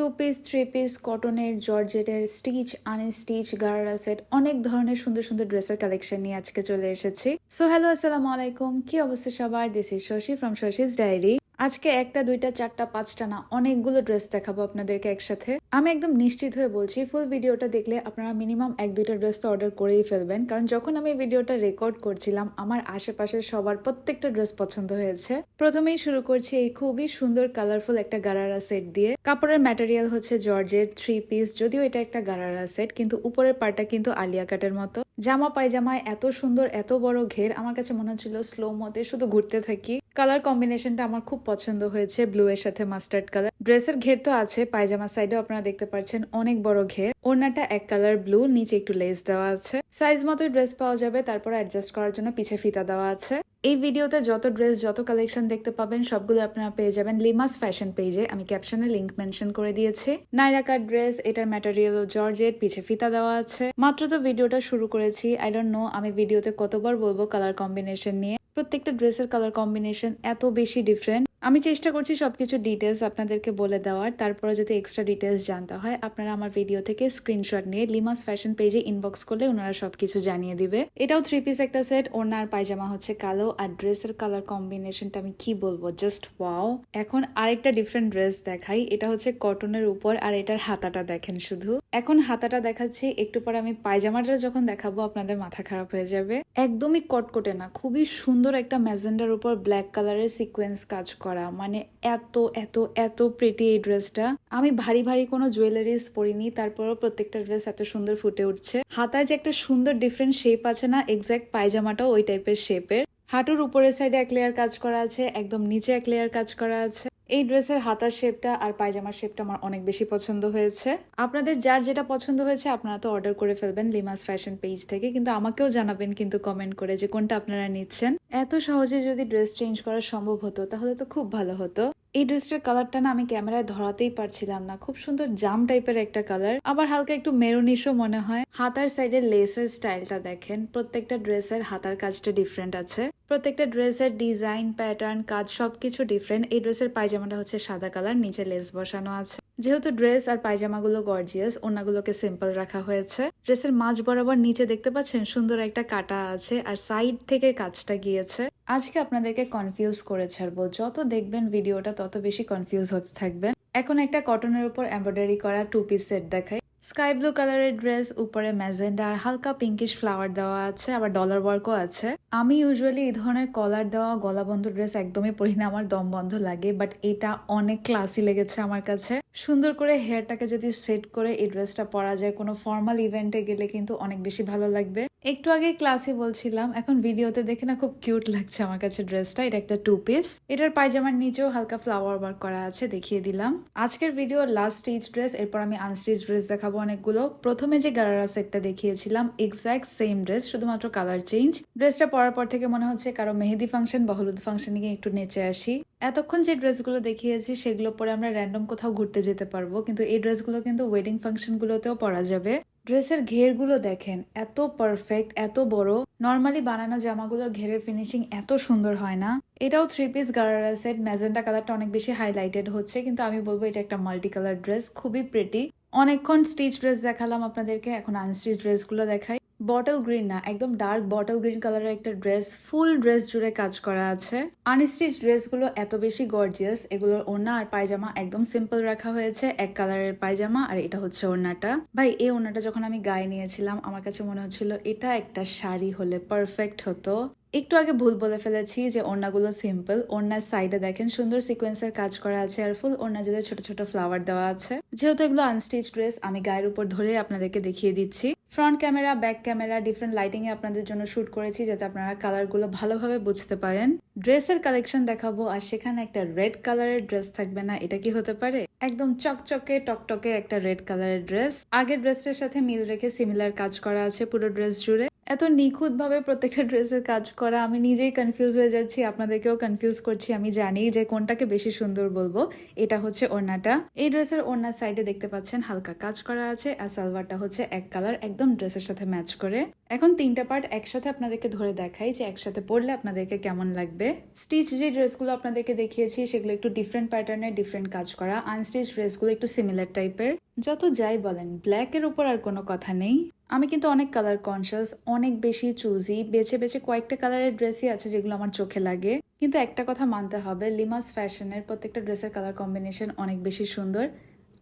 Two piece three piece কটনের জর্জেটের stitch unstitch gharara set অনেক ধরনের সুন্দর সুন্দর ড্রেসের কালেকশন নিয়ে আজকে চলে এসেছি। সো হ্যালো আসসালামু আলাইকুম। কি অবস্থা সবার? This is Shashi from Shashi's diary আজকে একটা, দুইটা, চারটা, পাঁচটা না, অনেকগুলো ড্রেস দেখাবো আপনাদেরকে একসাথে। আমি একদম নিশ্চিত হয়ে বলছি ফুল ভিডিওটা দেখলে আপনারা মিনিমাম এক, দুইটা ড্রেস তো অর্ডার করেই ফেলবেন। কারণ যখন আমি ভিডিওটা রেকর্ড করছিলাম, আমার আশেপাশের সবার প্রত্যেকটা ড্রেস পছন্দ হয়েছে। প্রথমেই শুরু করছি এই খুবই সুন্দর কালারফুল একটা গারারা সেট দিয়ে। কাপড়ের ম্যাটেরিয়াল হচ্ছে জর্জের থ্রি পিস যদিও এটা একটা গারারা সেট কিন্তু উপরের পার্টটা কিন্তু আলিয়া কাটের মতো। জামা পায়জামায় এত সুন্দর, এত বড় ঘের, আমার কাছে মনে হচ্ছিল স্লো মতে শুধু ঘুরতে থাকি। কালার কম্বিনেশনটা আমার খুব পছন্দ হয়েছে ব্লু এর সাথে মাস্টার্ড কালার ড্রেসের ঘের তো আছে, পায়জামা সাইডে আপনারা দেখতে পাচ্ছেন অনেক বড় ঘের। ওড়নাটা এক কালার ব্লু নিচে একটু লেস দেওয়া আছে। সাইজ মতোই ড্রেস পাওয়া যাবে, তারপর অ্যাডজাস্ট করার জন্য পিছে ফিতা দেওয়া আছে। এই ভিডিওতে যত ড্রেস যত কালেকশন দেখতে পাবেন, সবগুলো আপনারা পেয়ে যাবেন লিমাস ফ্যাশন পেজে আমি ক্যাপশনে লিঙ্ক মেনশন করে দিয়েছি। নাইরাকার ড্রেস এটার ম্যাটেরিয়াল জর্জেট, পিছে ফিতা দেওয়া আছে। মাত্র তো ভিডিওটা শুরু করেছি। আই ডোন্ট নো আমি ভিডিওতে কতবার বলব কালার কম্বিনেশন নিয়ে। প্রত্যেকটা ড্রেসের কালার কম্বিনেশন এত বেশি ডিফারেন্ট আমি চেষ্টা করছি সবকিছু ডিটেলস আপনাদেরকে বলে দেওয়ার। তারপরে যদি এক্সট্রা ডিটেলস জানতে হয়, আপনারা আমার ভিডিও থেকে স্ক্রিনশট নিয়ে লিমাস ফ্যাশন পেজে ইনবক্স করলে ওনারা সবকিছু জানিয়ে দিবে। এটাও থ্রি পিস একটা সেট ওনার পায়জামা হচ্ছে কালো আর ড্রেসের কালার কম্বিনেশনটা আমি কি বলব? জাস্ট ওয়াও এখন আরেকটা ডিফারেন্ট ড্রেস দেখাই, এটা হচ্ছে কটনের উপর আর এটার হাতাটা দেখেন শুধু। এখন হাতাটা দেখাচ্ছি, একটু পরে আমি পায়জামাটা যখন দেখাবো, আপনাদের মাথা খারাপ হয়ে যাবে। একদমই কটকটে না, খুবই সুন্দর একটা ম্যাজেন্ডার উপর ব্ল্যাক কালারের সিকোয়েন্স কাজ করা। মানে এত এত এত প্রেটি এই ড্রেসটা আমি ভারী ভারী কোনো জুয়েলারিস পরিনি, তারপরও প্রত্যেকটা ড্রেস এত সুন্দর ফুটে উঠছে। হাতায় যে একটা সুন্দর ডিফারেন্ট শেপ আছে না এক্স্যাক্ট পায়জামাটাও ওই টাইপের শেপের হাঁটুর উপরের সাইডে এক লেয়ার কাজ করা আছে, একদম নিচে এক লেয়ার কাজ করা আছে। এই ড্রেসের হাতার শেপটা আর পায়জামার শেপটা আমার অনেক বেশি পছন্দ হয়েছে। আপনাদের যার যেটা পছন্দ হয়েছে, আপনারা তো অর্ডার করে ফেলবেন লিমাস ফ্যাশন পেজ থেকে। কিন্তু আমাকেও জানাবেন কিন্তু কমেন্ট করে যে কোনটা আপনারা নিচ্ছেন। এত সহজে যদি ড্রেস চেঞ্জ করা সম্ভব হতো, তাহলে তো খুব ভালো হতো। এই ড্রেসটার কালারটা না আমি ক্যামেরায় ধরাতেই পারছিলাম না। খুব সুন্দর জাম টাইপের একটা কালার আবার হালকা একটু মেরুনিশও মনে হয়। হাতার সাইডের লেসের স্টাইলটা দেখেন। প্রত্যেকটা ড্রেসের হাতার কাজটা ডিফারেন্ট আছে। প্রত্যেকটা ড্রেসের ডিজাইন, প্যাটার্ন, কাজ সবকিছু ডিফারেন্ট এই ড্রেসের পায়জামাটা হচ্ছে সাদা কালার, নিচে লেস বসানো আছে। যেহেতু ড্রেস আর পায়জামাগুলো গর্জিয়াস ওনাগুলোকে সিম্পল রাখা হয়েছে। ড্রেসের মাঝ বরাবর নিচে দেখতে পাচ্ছেন সুন্দর একটা কাটা আছে আর সাইড থেকে কাজটা গিয়েছে। আজকে আপনাদেরকে কনফিউজ করে ছাড়বো। যত দেখবেন ভিডিওটা তত বেশি কনফিউজ হতে থাকবেন। এখন একটা কটনের উপর এমব্রয়ডারি করা টু পিস সেট দেখাই। স্কাই ব্লু কালারের ড্রেস, উপরে ম্যাজেন্ডা আর হালকা পিঙ্কিশ ফ্লাওয়ার দেওয়া আছে, আবার ডলার ওয়ার্কও আছে। আমি ইউজুয়ালি এই ধরনের কলার দেওয়া গলা বন্ধ ড্রেস একদমই পরি না, আমার দম বন্ধ লাগে বাট এটা অনেক ক্লাসি লেগেছে আমার কাছে। সুন্দর করে হেয়ারটাকে যদি সেট করে এই ড্রেসটা পরা যায়, কোনো ফর্মাল ইভেন্টে গেলে কিন্তু অনেক বেশি ভালো লাগবে। একটু আগে ক্লাসে বলছিলাম, এখন ভিডিওতে দেখে না খুব কিউট লাগছে আমার কাছে ড্রেসটা, এটা একটা টু পিস এটার পায়জামার নিচেও হালকা ফ্লাওয়ার ওয়ার্ক করা আছে, দেখিয়ে দিলাম। আজকের ভিডিও লাস্ট স্টিচ ড্রেস এরপর আমি আনস্টিচ ড্রেস দেখাবো অনেকগুলো। প্রথমে যে গারারা সেটটা দেখিয়েছিলাম এক্স্যাক্ট সেম ড্রেস শুধুমাত্র কালার চেঞ্জ ড্রেসটা পরার পর থেকে মনে হচ্ছে কারও মেহেদি ফাংশন বা হলুদ ফাংশনে গিয়ে একটু নেচে আসি। এতক্ষণ যে ড্রেসগুলো দেখিয়েছি, সেগুলো পরে আমরা র্যান্ডম কোথাও ঘুরতে যেতে পারব, কিন্তু এই ড্রেসগুলো কিন্তু ওয়েডিং ফাংশনগুলোতেও পরা যাবে। ড্রেসের ঘেরগুলো দেখেন, এত পারফেক্ট এত বড়। নর্মালি বানানো জামাগুলোর ঘেরের ফিনিশিং এত সুন্দর হয় না। এটাও three piece gharara set magenta কালারটা অনেক বেশি হাইলাইটেড হচ্ছে, কিন্তু আমি বলব এটা একটা মাল্টি কালার ড্রেস খুবই প্রেটি অনেকক্ষণ স্টিচ ড্রেস দেখালাম আপনাদেরকে, এখন আনস্টিচ ড্রেসগুলো দেখাই। বটল গ্রিন না, একদম ডার্ক বটল গ্রিন কালারের একটা ড্রেস ফুল ড্রেস জুড়ে কাজ করা আছে। আনস্টিচ ড্রেসগুলো এত বেশি গর্জিয়াস এগুলোর ওনা আর পায়জামা একদম সিম্পল রাখা হয়েছে, এক কালারের পায়জামা আর এটা হচ্ছে ওনাটা ভাই, এই ওনাটা যখন আমি গায়ে নিয়েছিলাম, আমার কাছে মনে হচ্ছিল, এটা একটা শাড়ি হলে পারফেক্ট হতো। একটু আগে ভুল বলে ফেলেছি যে ওড়নাগুলো সিম্পল ওড়নার সাইডে দেখেন সুন্দর সিকোয়েন্সের কাজ করা আছে আর ফুল ওড়না জুড়ে ছোট ছোট ফ্লাওয়ার দেওয়া আছে। যেহেতু এগুলো আনস্টিচ ড্রেস আমি গায়ের উপর ধরে আপনাদেরকে দেখিয়ে দিচ্ছি। Front camera back camera different lighting এ আপনাদের জন্য শুট করেছি যাতে আপনারা কালারগুলো ভালোভাবে বুঝতে পারেন। ড্রেসের কালেকশন দেখাবো আর সেখানে একটা রেড কালারের ড্রেস থাকবে না, এটা কি হতে পারে? একদম চকচকে, টকটকে একটা রেড কালারের ড্রেস আগের ড্রেসটার সাথে মিল রেখে সিমিলার কাজ করা আছে পুরো ড্রেস জুড়ে। এত নিখুঁতভাবে প্রত্যেকটা ড্রেসের কাজ করা, আমি নিজেই কনফিউজ হয়ে যাচ্ছি, আপনাদেরকেও কনফিউজ করছি, আমি জানি যে কোনটাকে বেশি সুন্দর বলব। এটা হচ্ছে ওড়নাটা। এই ড্রেসের ওড়নার সাইডে দেখতে পাচ্ছেন, হালকা কাজ করা আছে আর সালোয়ারটা হচ্ছে এক কালার একদম ড্রেসের সাথে ম্যাচ করে। এখন তিনটা পার্ট একসাথে আপনাদেরকে ধরে দেখাই যে একসাথে পরলে আপনাদেরকে কেমন লাগবে। স্টিচ যে ড্রেসগুলো আপনাদেরকে দেখিয়েছি, সেগুলো একটু ডিফারেন্ট প্যাটার্নের ডিফারেন্ট কাজ করা। আনস্টিচ ড্রেসগুলো একটু সিমিলার টাইপের যত যাই বলেন ব্ল্যাকের উপর আর কোনো কথা নেই। আমি কিন্তু অনেক কালার কনসিয়াস অনেক বেশি চুজি বেছে বেছে কয়েকটা কালারের ড্রেসই আছে যেগুলো আমার চোখে লাগে। কিন্তু একটা কথা মানতে হবে লিমাস ফ্যাশনের প্রত্যেকটা ড্রেসের কালার কম্বিনেশন অনেক বেশি সুন্দর।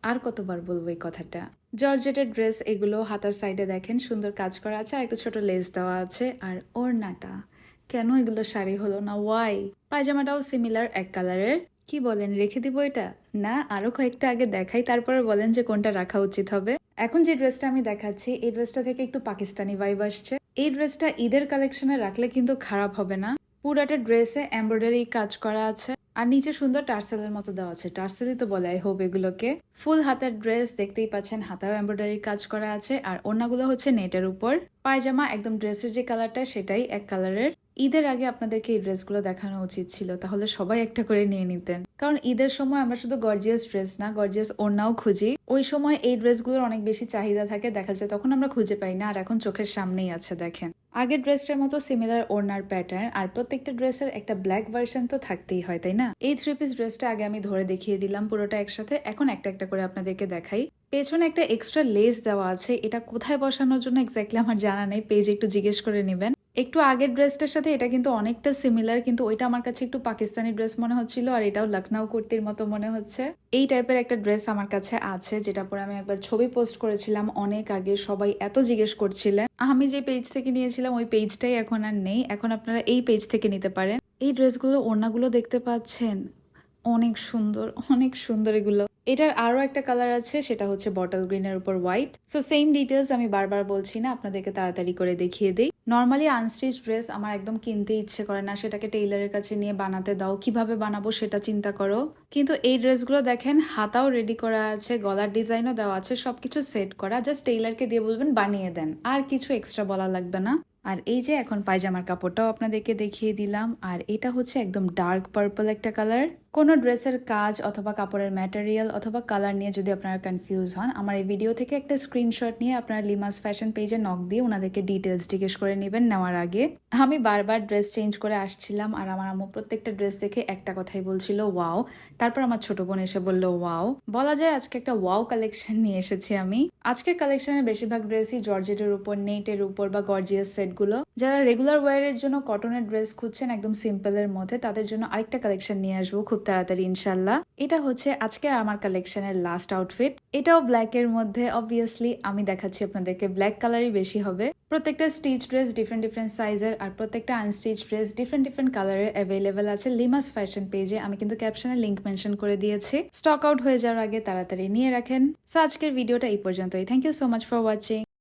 আর কতবার বলব এই কথাটা? জর্জেটের ড্রেস এগুলো হাতার সাইডে দেখেন, সুন্দর কাজ করা আছে, আর একটা ছোট লেস দেওয়া আছে, আর ওড়নাটা। কেন এগুলো শাড়ি হলো না? ওয়াই পায়জামাটাও সিমিলার এক কালারের কি বলেন, রেখে দিব এটা? না, আরও কয়েকটা আগে দেখাই, তারপরে বলেন যে কোনটা রাখা উচিত হবে। এখন যে ড্রেসটা আমি দেখাচ্ছি, এই ড্রেসটা থেকে একটু পাকিস্তানি ভাইব আসছে। এই ড্রেসটা ঈদের কালেকশনে রাখলে কিন্তু খারাপ হবে না। পুরাটা ড্রেসে এমব্রয়ডারি কাজ করা আছে, আর নিচে সুন্দর টার্সেলের মতো দেওয়া আছে। টার্সেলই তো বলে আই হোপ এগুলোকে। ফুল হাতের ড্রেস, দেখতেই পাচ্ছেন, হাতাও এমব্রয়ডারি কাজ করা আছে, আর ওড়নাগুলো হচ্ছে নেটের উপর। পায়জামা, একদম ড্রেসের যে কালারটা সেটাই এক কালারের ঈদের আগে আপনাদেরকে এই ড্রেসগুলো দেখানো উচিত ছিল, তাহলে সবাই একটা করে নিয়ে নিতেন। কারণ ঈদের সময় আমরা শুধু গর্জিয়াস ড্রেস না গর্জিয়াস ওড়নাও খুঁজি। ওই সময় এই ড্রেসগুলোর অনেক বেশি চাহিদা থাকে, দেখা যায় তখন আমরা খুঁজে পাই না, আর এখন চোখের সামনেই আছে, দেখেন। আগের ড্রেসটার মতো সিমিলার ওড়নার প্যাটার্ন আর প্রত্যেকটা ড্রেসের একটা ব্ল্যাক ভার্সন তো থাকতেই হয়, তাই না? এই থ্রি পিস ড্রেসটা আগে আমি ধরে দেখিয়ে দিলাম পুরোটা একসাথে, এখন একটা একটা করে আপনাদেরকে দেখাই। পেছনে একটা এক্সট্রা লেস দেওয়া আছে, এটা কোথায় বসানোর জন্য এক্স্যাক্টলি আমার জানা নেই পেজ একটু জিজ্ঞেস করে নেবেন। একটু আগের ড্রেসটার সাথে এটা কিন্তু অনেকটা সিমিলার কিন্তু ওইটা আমার কাছে একটু পাকিস্তানি ড্রেস মনে হচ্ছিল আর এটাও লখনৌ কুর্তির মতো মনে হচ্ছে। এই টাইপের একটা ড্রেস আমার কাছে আছে যেটা পরে আমি একবার ছবি পোস্ট করেছিলাম অনেক আগে, সবাই এত জিজ্ঞেস করছিলেন। আমি যে পেজ থেকে নিয়েছিলাম, ওই পেজটাই এখন আর নেই। এখন আপনারা এই পেজ থেকে নিতে পারেন। এই ড্রেসগুলো, ওড়নাগুলো দেখতে পাচ্ছেন? অনেক সুন্দর অনেক সুন্দর এগুলো। এটার আরও একটা কালার আছে, সেটা হচ্ছে বটল গ্রিনের উপর হোয়াইট সো সেম ডিটেলস আমি বারবার বলছি না, আপনাদেরকে তাড়াতাড়ি করে দেখিয়ে দিই। নর্মালি আনস্টিচ ড্রেস আমার একদম কিনতে ইচ্ছে করে না, সেটাকে টেইলারের কাছে নিয়ে বানাতে দাও, কীভাবে বানাবো সেটা চিন্তা করো। কিন্তু এই ড্রেসগুলো দেখেন, হাতাও রেডি করা আছে, গলার ডিজাইনও দেওয়া আছে, সবকিছু সেট করা জাস্ট টেইলারকে দিয়ে বলবেন বানিয়ে দেন, আর কিছু এক্সট্রা বলা লাগবে না। আর এই যে এখন পায়জামার কাপড়টাও আপনাদেরকে দেখিয়ে দিলাম, আর এটা হচ্ছে একদম ডার্ক পার্পল একটা কালার কোনো ড্রেসের কাজ অথবা কাপড়ের ম্যাটেরিয়াল অথবা কালার নিয়ে যদি আপনারা কনফিউজ হন, আমার এই ভিডিও থেকে একটা স্ক্রিনশট নিয়ে আপনারা লিমাস ফ্যাশন পেজে নক দিয়ে ওনাদেরকে ডিটেলস জিজ্ঞেস করে নেবেন নেওয়ার আগে। আমি বারবার ড্রেস চেঞ্জ করে আসছিলাম আর আমার আম্মু প্রত্যেকটা ড্রেস দেখে একটা কথাই বলছিল ওয়াও তারপর আমার ছোট বোন এসে বলল ওয়াও বলা যায় আজকে একটা ওয়াও কালেকশন নিয়ে এসেছি আমি। আজকের কালেকশনের বেশিরভাগ ড্রেসই জর্জেটের উপর, নেটের উপর বা গর্জিয়াস সেটগুলো যারা রেগুলার ওয়ারের জন্য কটনের ড্রেস খুঁজছেন একদম সিম্পলের মধ্যে, তাদের জন্য আরেকটা কালেকশন নিয়ে আসব খুব তাড়াতাড়ি, ইনশাল্লাহ। এটা হচ্ছে আজকের আমার কালেকশনের লাস্ট আউটফিট এটাও ব্ল্যাক এর মধ্যে অবভিয়াসলি আমি দেখাচ্ছি আপনাদেরকে। ব্ল্যাক কালারই বেশি হবে। প্রত্যেকটা স্টিচ ড্রেস ডিফারেন্ট ডিফারেন্ট সাইজের আর প্রত্যেকটা আনস্টিচ ড্রেস ডিফারেন্ট ডিফারেন্ট কালারের অ্যাভেলেবেল আছে লিমাস ফ্যাশন পেজে আমি কিন্তু ক্যাপশনে লিঙ্ক মেনশন করে দিয়েছি। স্টক আউট হয়ে যাওয়ার আগে তাড়াতাড়ি নিয়ে রাখেন। সো আজকের ভিডিওটা এই পর্যন্তই। Thank you so much for watching